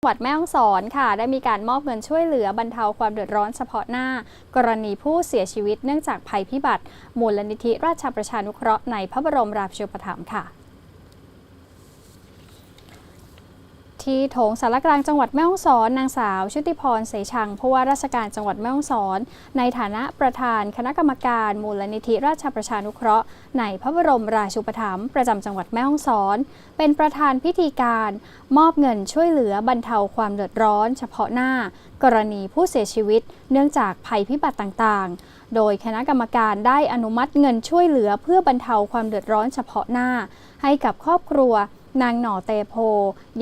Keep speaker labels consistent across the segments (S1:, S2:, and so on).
S1: จังหวัดแม่ฮ่องสอนค่ะ ได้มีการมอบเงินช่วยเหลือบรรเทาความเดือดร้อนเฉพาะหน้า กรณีผู้เสียชีวิตเนื่องจากภัยพิบัติ มูลนิธิราชประชานุเคราะห์ในพระบรมราชูปถัมภ์ค่ะ ที่โถงสารกลางจังหวัดแม่ฮ่องสอนนางสาว ชุติพรเสชังผู้ว่าราชการจังหวัดแม่ฮ่องสอน ในฐานะประธานคณะกรรมการมูลนิธิราชประชานุเคราะห์ ในพระบรมราชูปถัมภ์ประจำจังหวัดแม่ฮ่องสอน เป็นประธานพิธีการ มอบเงินช่วยเหลือบรรเทาความเดือดร้อน เฉพาะหน้า กรณีผู้เสียชีวิต เนื่องจากภัยพิบัติต่างๆ โดยคณะกรรมการได้อนุมัติเงินช่วยเหลือเพื่อบรรเทาความเดือดร้อนเฉพาะหน้า ให้กับครอบครัว นางหน่อเตโพ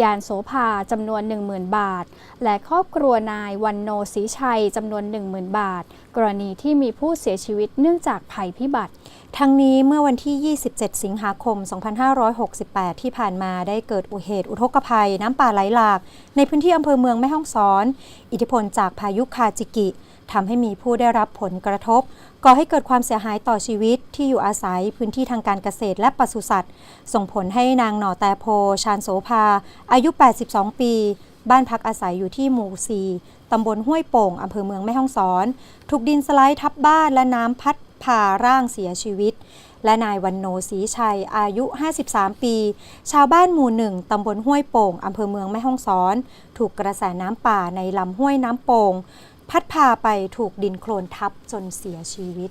S1: ยานโสภาจำนวน 10,000 บาท และครอบครัวนายวันโนศรีชัยจำนวน 10,000 บาท กรณีที่มีผู้เสียชีวิตเนื่องจากภัยพิบัติ
S2: ทั้งนี้เมื่อวันที่ 27 สิงหาคม 2568 ที่ผ่านมาได้เกิดอุเหตุอุทกภัยน้ำป่าไหลหลาก ในพื้นที่อำเภอเมืองแม่ฮ่องสอน อิทธิพลจากพายุคาจิกิ ทำให้มีผู้ได้รับผลกระทบ ก่อให้เกิดความเสียหายต่อชีวิตที่อยู่อาศัยพื้นที่ทางการเกษตรและปศุสัตว์ ส่งผลให้นางหน่อแตโพ ชาญโสภา อายุ 82 ปี บ้านพักอาศัยอยู่ที่หมู่ 4 ตำบลห้วยโป่งอำเภอเมืองแม่ฮ่องสอน ถูกดินสไลด์ทับบ้านและน้ำพัดพาร่างเสียชีวิต และนายวันโนศรีชัย อายุ 53 ปี ชาวบ้านหมู่หนึ่งตำบลห้วยโป่งอำเภอเมืองแม่ฮ่องสอน ถูกกระแสน้ำป่าในลำห้วยน้ำโป่ง พัดพาไปถูกดินโคลนทับจนเสียชีวิต